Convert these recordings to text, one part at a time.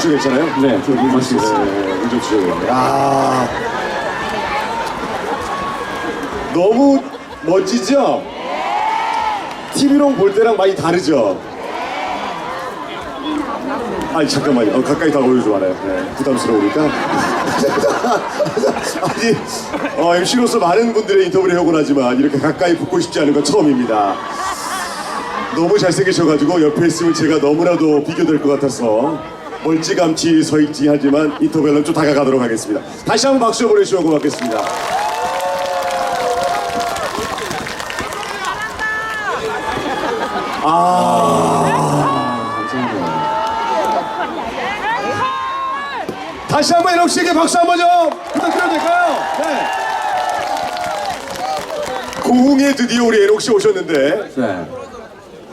괜찮아요? 네, 좀 마시겠습니다. 네, 운전 주셔도 야 너무 멋지죠? TV로 볼 때랑 많이 다르죠? 아니 잠깐만요. 어, 가까이 다가오지 말아요. 네, 부담스러우니까. 아니 어, MC로서 많은 분들의 인터뷰를 해오곤 하지만 이렇게 가까이 붙고 싶지 않은 건 처음입니다. 너무 잘생기셔가지고 옆에 있으면 제가 너무나도 비교될 것 같아서 멀찌감치 서 있지 하지만 인터뷰는 좀 다가가도록 하겠습니다. 다시 한번 박수 보내주시면 고맙겠습니다. 다시 한번 에녹 씨에게 박수 한번 좀 부탁드려도 될까요? 네. 고흥에 드디어 우리 에녹 씨 오셨는데 네.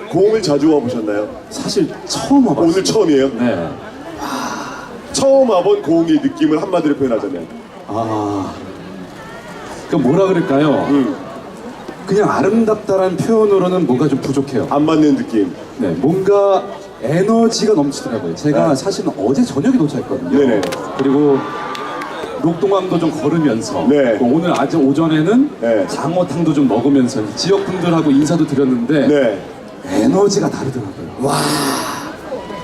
고흥을 자주 와보셨나요? 사실 처음 와봤어요. 오늘 처음이에요? 네. 처음 와본 고흥의 느낌을 한마디로 표현하자면 아. 그 뭐라 그럴까요? 음. 그냥 아름답다라는 표현으로는 뭔가 좀 부족해요. 안 맞는 느낌 네, 뭔가 에너지가 넘치더라고요. 제가 네. 사실은 어제 저녁에 도착했거든요. 네네. 그리고 녹동강도 좀 걸으면서 네. 또 오늘 아직 오전에는 네. 장어탕도 좀 먹으면서 지역 분들하고 인사도 드렸는데 네 에너지가 다르더라고요.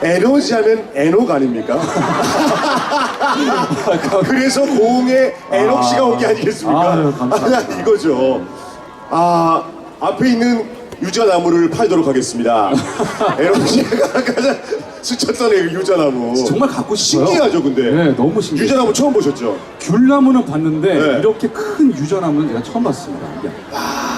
에너지 하면 에녹 아닙니까? 그래서 고흥에 에녹 씨가 온 게 아니겠습니까? 아유, 감사합니다. 아니, 이거죠. 아 앞에 있는 유자나무를 팔도록 하겠습니다. 에녹 씨가 가장 스쳤던 애 유자나무. 정말 갖고 싶어요. 신기하죠, 근데. 네, 너무 신기해요. 유자나무 처음 보셨죠? 귤나무는 봤는데 네. 이렇게 큰 유자나무는 제가 처음 봤습니다. 이게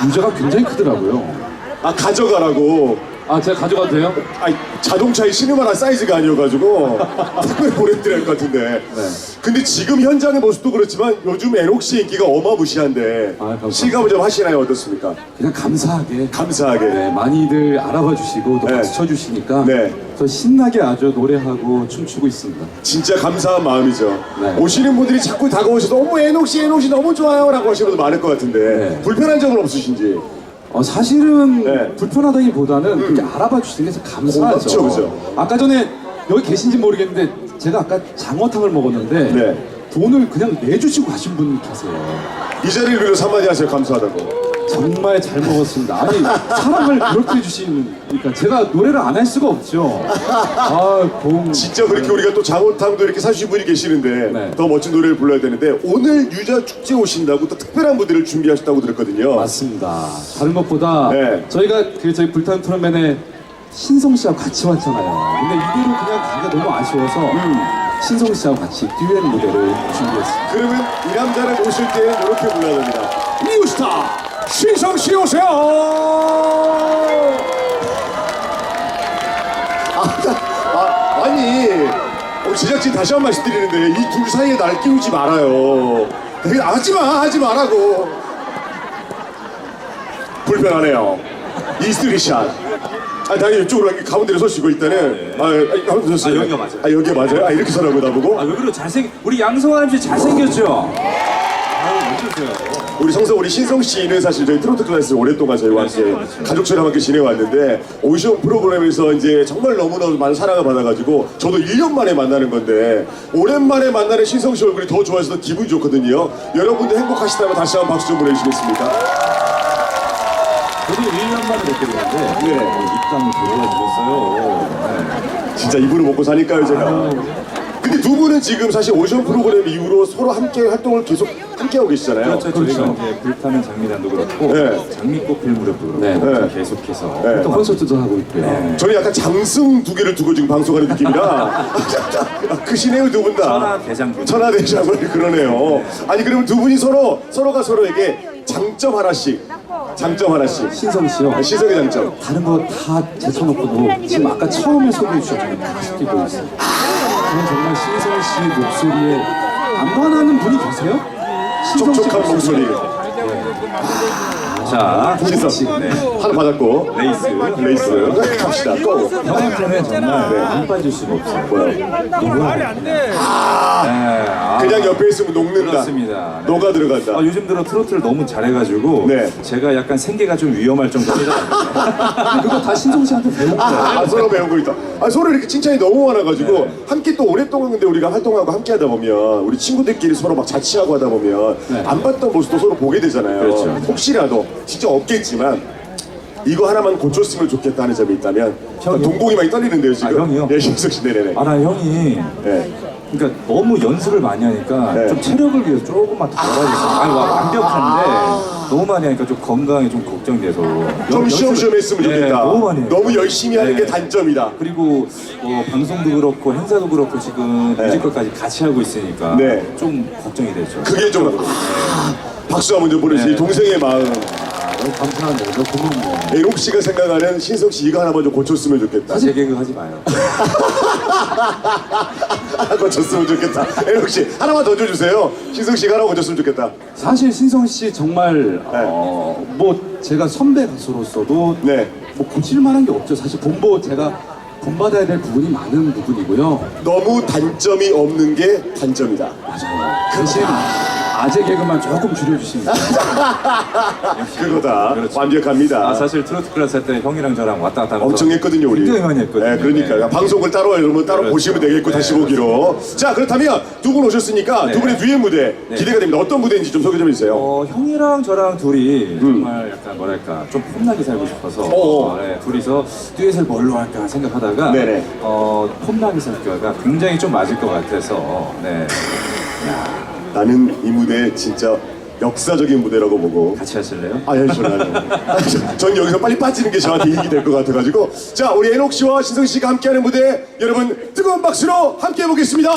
유자가 굉장히 크더라고요. 아 가져가라고. 아, 제가 가져가도 돼요? 아 자동차의 신음하나 사이즈가 아니어가지고 특별 보내드릴 것 같은데. 네. 근데 지금 현장의 모습도 그렇지만 요즘 에녹 씨 인기가 어마무시한데 아, 감사합니다. 실감을 좀 하시나요? 어떻습니까? 그냥 감사하게 감사하게. 네, 많이들 알아봐 주시고 또 네. 박수 쳐주시니까 네. 저 신나게 아주 노래하고 춤추고 있습니다. 진짜 감사한 마음이죠. 네. 오시는 분들이 자꾸 다가오셔서 어머 에녹 씨, 에녹 씨 너무 좋아요 라고 하시는 분들 많을 것 같은데 네. 불편한 점은 없으신지? 어, 사실은 네. 음. 불편하다기보다는 그렇게 알아봐 주시는 게 감사하죠. 그죠? 아까 전에 여기 계신지 모르겠는데 제가 아까 장어탕을 먹었는데 네. 돈을 그냥 내주시고 가신 분 계세요. 이 자리를 빌어서 한마디 하세요. 감사하다고. 정말 잘 먹었습니다. 아니 사랑을 그렇게 해주시니까 제가 노래를 안 할 수가 없죠. 아, 공 진짜 그렇게 우리가 또 장호탕도 이렇게 사주신 분이 계시는데 네. 더 멋진 노래를 불러야 되는데 오늘 유자 축제 오신다고 또 특별한 무대를 준비하셨다고 들었거든요. 맞습니다. 다른 것보다 네. 저희가 그 저희 불타는 토너맨에 신성 씨하고 같이 왔잖아요. 근데 이대로 그냥 가기가 너무 아쉬워서 음. 신성 씨하고 같이 듀엣 무대를 준비했습니다. 그러면 이 남자를 모실 때는 이렇게 불러야 됩니다. 뉴스타 신성 씨 오세요. 아, 아, 니 제작진 다시 한번 말씀 드리는데 이 둘 사이에 날 끼우지 말아요. 그냥 하지 마, 하지 말라고. 불편하네요. 이스트리 샷. 아, 당연히 이쪽으로 이렇게 가운데로 서시고 일단은 아, 아, 가운데 서시고. 아, 여기가 맞아요. 아, 여기가 맞아요? 아, 이렇게 서라고 나보고. 아, 왜 그래? 잘생 우리 양성환 씨 잘생겼죠? 우리 성성 우리 신성 씨는 사실 저희 트로트 클래스를 오랫동안 저희와 함께 가족처럼 함께 지내왔는데 오디션 프로그램에서 이제 정말 너무나 많은 사랑을 받아가지고 저도 1년 만에 만나는 건데 오랜만에 만나는 신성 씨 얼굴이 더 좋아져서 기분이 좋거든요. 여러분들 행복하시다면 다시 한번 박수 좀 보내주시겠습니까? 저도 1년 만에 뵙게 됐는데 네. 어, 입담을 데려와 주셨어요. 진짜 입으로 먹고 사니까요 제가. 근데 두 분은 지금 사실 오디션 프로그램 이후로 서로 함께 활동을 계속 함께 하고 계시잖아요. 그렇죠. 저희가 이제 불타는 장미단도 그렇고 네. 장미꽃 필 무렵도 그렇고 네. 네. 계속해서 네. 또 콘서트도 하고 있고요. 저는 약간 장승 두 개를 두고 지금 방송하는 느낌이라 아, 크시네요 두 분 다. 천하 대장군. 천하대장군 그러네요. 아니 그러면 두 분이 서로 서로가 서로에게 장점 하나씩, 장점 하나씩. 신성 씨요. 아, 시성의 장점. 다른 거 다 제쳐놓고도 지금 아까 처음에 소개해 주셨잖아요. 다 시키고 있어요. 저는 정말 신성 씨 목소리에 안 반하는 분이 계세요? 신성 씨 촉촉한 목소리. 자, 신성 네. 하나 받았고 레이스. 레이스 갑시다 또 형한테는 정말 안 빠질 수가 없어요. 누구야? 네. 아, 그냥 옆에 있으면 녹는다 그렇습니다. 네. 녹아 들어간다 아, 요즘 들어 트로트를 너무 잘해가지고 네. 제가 약간 생계가 좀 위험할 정도입니다. 그거 다 신성 씨한테 배운 거예요. 아, 서로 배운 거 있다. 아, 서로 이렇게 칭찬이 너무 많아가지고 네. 함께 또 오랫동안 근데 우리가 활동하고 함께 하다 보면 우리 친구들끼리 서로 막 자취하고 하다 보면 안 봤던 모습도 서로 보게 되잖아요. 네. 그렇죠. 혹시라도 진짜 없겠지만 이거 하나만 고쳤으면 좋겠다 하는 점이 있다면 동공이 많이 떨리는데요 지금. 아, 형이요? 예, 신석 씨 네네네. 아, 나 형이 네. 그러니까 너무 연습을 많이 하니까 네. 좀 체력을 위해서 조금만 더 놀아줬어요. 아니 와, 완벽한데 너무 많이 하니까 좀 건강이 좀 걱정돼서 좀 연- 시험시험 했으면 네, 좋겠다. 너무 많이 해요. 너무 열심히 하는 네. 게 단점이다. 그리고 뭐 방송도 그렇고 행사도 그렇고 지금 네. 뮤지컬까지 같이 하고 있으니까 네. 좀 걱정이 되죠. 그게 좀 아, 박수 한번 좀 보내주세요. 이 네. 동생의 마음. 너무 감사한데, 너무 고마운데. 애록 씨가 생각하는 신석 씨 이거 하나만 좀 고쳤으면 좋겠다. 제 개그 하지 마요. 하나 고쳤으면 좋겠다. 애록 씨 하나만 더 줘주세요. 신석 씨가 하나 고쳤으면 좋겠다. 사실 신성 씨 정말 어, 뭐 제가 선배 가수로서도 네. 뭐 고칠 만한 게 없죠. 사실 본보 제가 본받아야 될 부분이 많은 부분이고요. 너무 단점이 없는 게 단점이다. 대신 아재 개그만 조금 줄여주시면 그거다. 그렇죠. 완벽합니다. 아 사실 트로트 클래스 할때 형이랑 저랑 왔다 갔다 하면서 엄청 했거든요, 우리. 굉장히 많이 했거든요. 네, 그러니까요. 네. 방송을 따로 하려면 따로 그렇죠. 보시면 되겠고, 네, 다시 보기로. 자, 그렇다면 두 분 오셨으니까 네. 두 분의 뒤에 무대 네. 기대가 됩니다. 어떤 무대인지 좀 소개 좀 해주세요. 어, 형이랑 저랑 둘이 정말 약간 뭐랄까 좀 폼나게 살고 싶어서 음. 어어. 어, 네, 둘이서 듀엣을 뭘로 할까 생각하다가 네네. 어, 폼나게 살까가 굉장히 좀 맞을 것 같아서 네, 나는 이 무대 진짜 역사적인 무대라고 보고. 같이 하실래요? 아, 예, 저는 아니요. 전 여기서 빨리 빠지는 게 저한테 이익이 될 것 같아가지고. 자, 우리 애녹 씨와 신성 씨가 함께하는 무대 여러분 뜨거운 박수로 함께 해 보겠습니다.